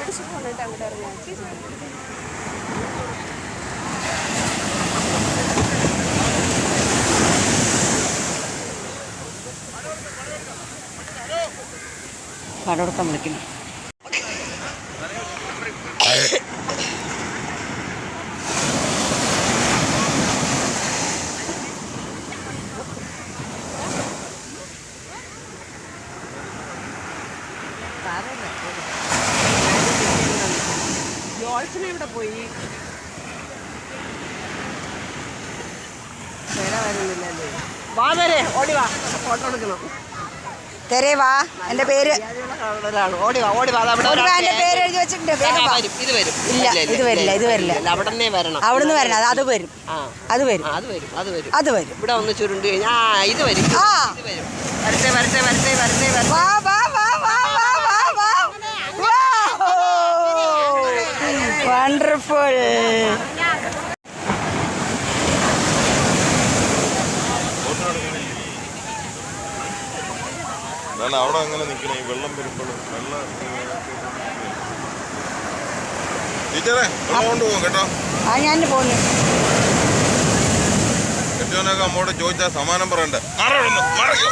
വിശപ്പുണ്ടിട്ട് അങ്ങോട്ട് ഇറങ്ങാം കടോടക്കം വിളിക്കുന്നു ജോൾസിനെ ഇവിടെ പോയി വരുന്നില്ലല്ലേ വാ വരെ ഓടി വാ. ഫോട്ടോ എടുക്കണം. തെരേ വാ എന്റെ പേര് ഓടി വാ ഓടി വാ. എന്റെ പേര് എഴുതി വെച്ചിട്ടുണ്ട്. ഇത് വരും. ഇല്ല, ഇത് വരില്ല, ഇത് വരില്ല. അവിടെ വരണം. അവിടുന്ന് വരണം. അത് വരും. അത് വരും. അത് വരും അത് വരും. അത് വരും. ഇവിടെ ഒന്ന് ചുരുണ്ട് കഴിഞ്ഞാൽ ഇത് വരും. ഇത് വരും. വരട്ടെ വരട്ടെ വരട്ടെ വരട്ടെ വരട്ടെ വാ വാ വാ വാ വാ വാ വാ വണ്ടർഫുൾ അവിടെ അങ്ങനെ നിൽക്കണേ വെള്ളം വരുമ്പോഴും വെള്ളം ടീച്ചറെ വെള്ളം കൊണ്ടുപോകും കേട്ടോ. ആ ഞാൻ പോന്നു കെട്ടിയോനൊക്കെ അമ്മോട് ചോദിച്ചാൽ സമാനം പറയണ്ടേ? മറയോ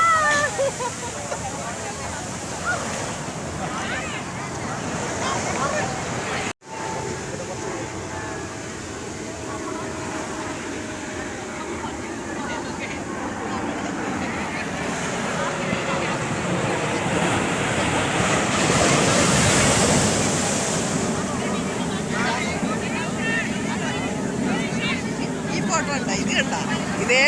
ഫോട്ടോ ഇത് കണ്ട? ഇതേ